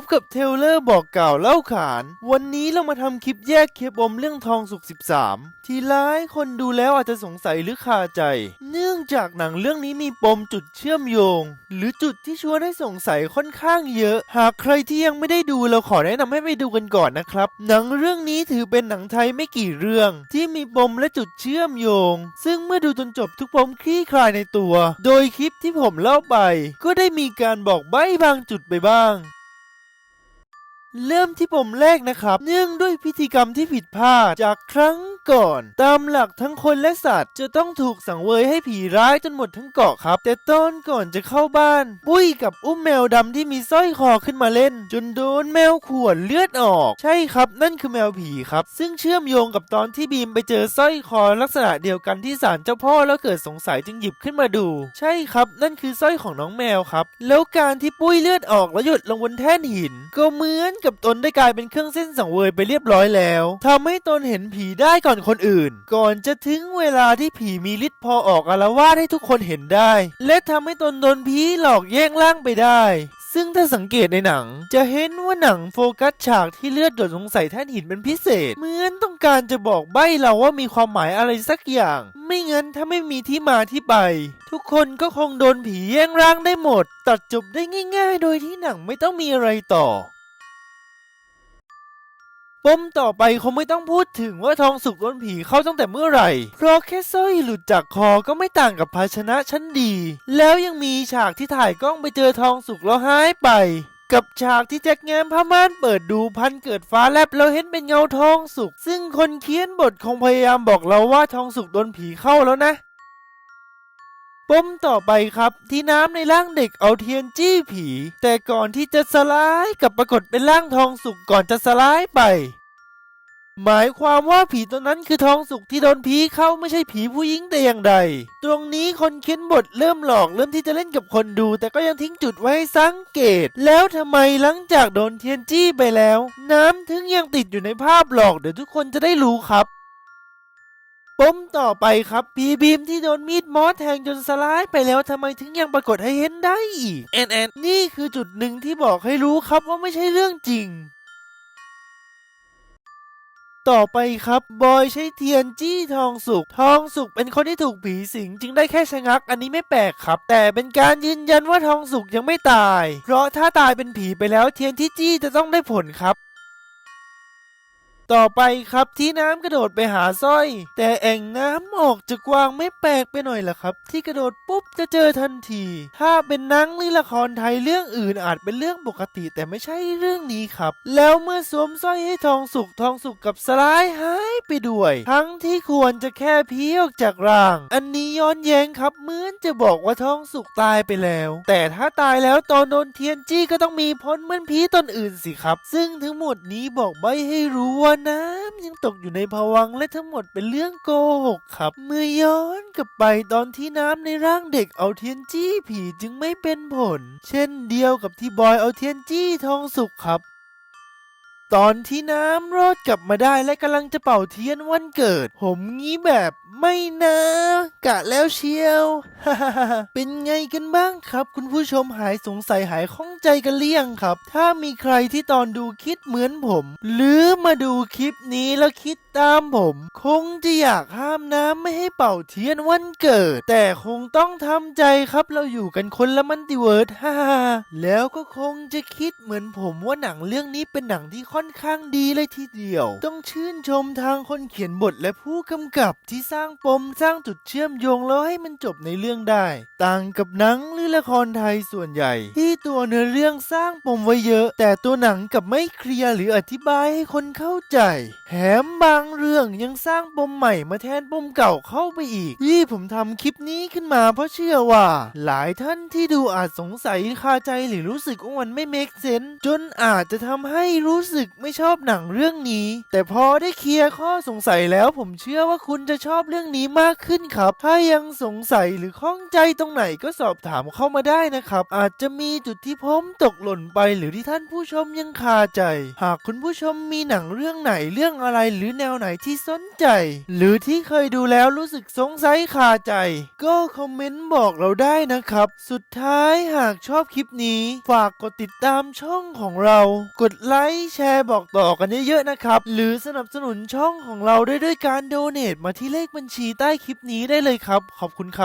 บกับเทเลอร์บอกกล่าวเล่าขาน วันนี้เรามาทำคลิปแยกเคปอมเรื่องทองสุก 13 ทีร้ายคนดูแล้วอาจจะสงสัยหรือคาใจ เนื่องจากหนังเรื่องนี้มีปมจุดเชื่อมโยง หรือจุดที่ชวนให้สงสัยค่อนข้างเยอะ หากใครที่ยังไม่ได้ดูเราขอแนะนำให้ไปดูกันก่อนนะครับ หนังเรื่องนี้ถือเป็นหนังไทยไม่กี่เรื่อง ที่มีปมและจุดเชื่อมโยง ซึ่งเมื่อดูจนจบทุกปมคลี่คลายในตัว โดยคลิปที่ผมเล่าไป ก็ได้มีการบอกใบ้บางจุดไปบ้าง เริ่มที่ปมแรกนะครับ เนื่องด้วยพิธีกรรมที่ผิดพลาดจากครั้งก่อน ตามหลักทั้งคนและสัตว์ จะต้องถูกสังเวยให้ผีร้ายจนหมดทั้งเกาะครับ แต่ตอนก่อนจะเข้าบ้าน ปุ้ยกับอุ้มแมวดำที่มีสร้อยคอขึ้นมาเล่น จนโดนแมวข่วนเลือดออก ใช่ครับ นั่นคือแมวผีครับ ซึ่งเชื่อมโยงกับตอนที่บีมไปเจอสร้อยคอลักษณะเดียวกันที่ศาลเจ้าพ่อแล้วเกิดสงสัยจึงหยิบขึ้นมาดู ใช่ครับ นั่นคือสร้อยของน้องแมวครับ แล้วการที่ปุ้ยเลือดออกแล้วหยดลงบนแท่นหิน ก็เหมือนกับตนได้กลายเป็นเครื่องเส้นสังเวยไปเรียบร้อยแล้วทำให้ตนเห็นผีได้ก่อนคนอื่น ก่อนจะถึงเวลาที่ผีมีฤทธิ์พอออกอาละวาดให้ทุกคนเห็นได้ และทำให้ตนโดนผีหลอกแย่งร่างไปได้ซึ่งถ้าสังเกตในหนัง จะเห็นว่าหนังโฟกัสฉากที่เลือดหยดลงใส่แท่นหินเป็นพิเศษ เหมือนต้องการจะบอกใบ้เราว่ามีความหมายอะไรสักอย่าง ไม่งั้นถ้าไม่มีที่มาที่ไป ทุกคนก็คงโดนผีแย่งร่างได้หมด ตัดจบได้ง่าย ๆ โดยที่หนังไม่ต้องมีอะไรต่อ ปมต่อไปคงไม่ต้องพูดถึงว่าทองสุกโดนผีเข้าตั้งแต่เมื่อไหร่ เพราะแค่สร้อยหลุดจากคอก็ไม่ต่างกับภาชนะชั้นดี แล้วยังมีฉากที่ถ่ายกล้องไปเจอทองสุกแล้วหายไป กับฉากที่แจ็คแง้มผ้าม่านเปิดดูพันเกิดฟ้าแลบแล้วเห็นเป็นเงาทองสุกซึ่งคนเขียนบทคงพยายามบอกเราว่าทองสุกโดนผีเข้าแล้วนะ ปมต่อไปครับที่น้ำในร่างเด็กเอาเทียนจี้ผี แต่ก่อนที่จะสลายกับปรากฏเป็นร่างทองสุกก่อนจะสลายไป หมายความว่าผีตัวนั้นคือทองสุกที่โดนผีเข้าไม่ใช่ผีผู้หญิงแต่อย่างใด ตรงนี้คนเขียนบทเริ่มหลอกเริ่มที่จะเล่นกับคนดู แต่ก็ยังทิ้งจุดไว้ให้สังเกต แล้วทำไมหลังจากโดนเทียนจี้ไปแล้ว น้ำถึงยังติดอยู่ในภาพหลอกเดี๋ยวทุกคนจะได้รู้ครับ ปมต่อไปครับพีบีมที่โดนมีดมอสแทงจนสลายไปแล้วทำไมถึงยังปรากฏให้เห็นได้อีกแอนแอนนี่คือจุดหนึ่งที่บอกให้รู้ครับว่าไม่ใช่เรื่องจริงต่อไปครับ บอยใช้เทียนจี้ทองสุก ทองสุกเป็นคนที่ถูกผีสิง จึงได้แค่ชะงัก อันนี้ไม่แปลกครับ แต่เป็นการยืนยันว่าทองสุกยังไม่ตาย เพราะถ้าตายเป็นผีไปแล้วเทียนที่จี้จะต้องได้ผลครับ ต่อไปครับที่น้ำกระโดดไปหาสร้อย แต่แอ่งน้ำออกจะกว้างไม่แปลกไปหน่อยล่ะครับ ที่กระโดดปุ๊บจะเจอทันที ถ้าเป็นนังหรือละครไทยเรื่องอื่นอาจเป็นเรื่องปกติแต่ไม่ใช่เรื่องนี้ครับ แล้วเมื่อสวมสร้อยให้ทองสุกทองสุกกับสลายหายไปด้วย ทั้งที่ควรจะแค่พีออกจากร่าง อันนี้ย้อนแย้งครับเหมือนจะบอกว่าทองสุกตายไปแล้ว แต่ถ้าตายแล้วตอนโดนเทียนจี้ก็ต้องมีพ้นเหมือนผีตนอื่นสิครับ ซึ่งทั้งหมดนี้บอกใบให้รู้ว่าน้ำยังตกอยู่ในภวังค์และทั้งหมดเป็นเรื่องโกหกครับ เมื่อย้อนกลับไปตอนที่น้ำในร่างเด็กเอาเทียนจี้ผีจึงไม่เป็นผล เช่นเดียวกับที่บอยเอาเทียนจี้ทองสุกครับ ตอนที่น้ำรอดกลับมาได้และกำลังจะเป่าเทียนวันเกิด ผมงี้แบบไม่นะ กะแล้วเชียวเป็นไงกันบ้างครับ คุณผู้ชมหายสงสัยหายข้องใจกันเลี่ยงครับ ถ้ามีใครที่ตอนดูคิดเหมือนผม หรือมาดูคลิปนี้แล้วคิด ตามผม คงจะอยากห้ามน้ำไม่ให้เป่าเทียนวันเกิด แต่คงต้องทำใจครับเราอยู่กันคนละมันติเวิร์ดฮ่าแล้วก็คงจะคิดเหมือนผมว่าหนังเรื่องนี้เป็นหนังที่ค่อนข้างดีเลยทีเดียว ต้องชื่นชมทางคนเขียนบทและผู้กำกับที่สร้างปมสร้างจุดเชื่อมโยงแล้วให้มันจบในเรื่องได้ ต่างกับหนังหรือละครไทยส่วนใหญ่ ที่ตัวเนื้อเรื่องสร้างปมไว้เยอะ แต่ตัวหนังกลับไม่เคลียร์หรืออธิบายให้คนเข้าใจ แถมบางางเรื่องยังสร้างปมใหม่มาแทนปมเก่าเข้าไปอีก ที่ผมทำคลิปนี้ขึ้นมาเพราะเชื่อว่า หลายท่านที่ดูอาจสงสัยคาใจหรือรู้สึกว่ามันไม่เมคเซนจนอาจจะทำให้รู้สึกไม่ชอบหนังเรื่องนี้ แต่พอได้เคลียร์ข้อสงสัยแล้วผมเชื่อว่าคุณจะชอบเรื่องนี้มากขึ้นครับ ถ้ายังสงสัยหรือข้องใจตรงไหนก็สอบถามเข้ามาได้นะครับ อาจจะมีจุดที่ผมตกหล่นไปหรือที่ท่านผู้ชมยังคาใจ หากคุณผู้ชมมีหนังเรื่องไหนเรื่องอะไรหรือแนววไหนที่สนใจ หรือที่เคยดูแล้วรู้สึกสงสัยคาใจ ก็คอมเมนต์บอกเราได้นะครับ สุดท้ายหากชอบคลิปนี้ ฝากกดติดตามช่องของเรา กดไลค์แชร์บอกต่อกันเยอะๆนะครับ หรือสนับสนุนช่องของเราได้ด้วยการโดเนทมาที่เลขบัญชีใต้คลิปนี้ได้เลยครับ ขอบคุณครับ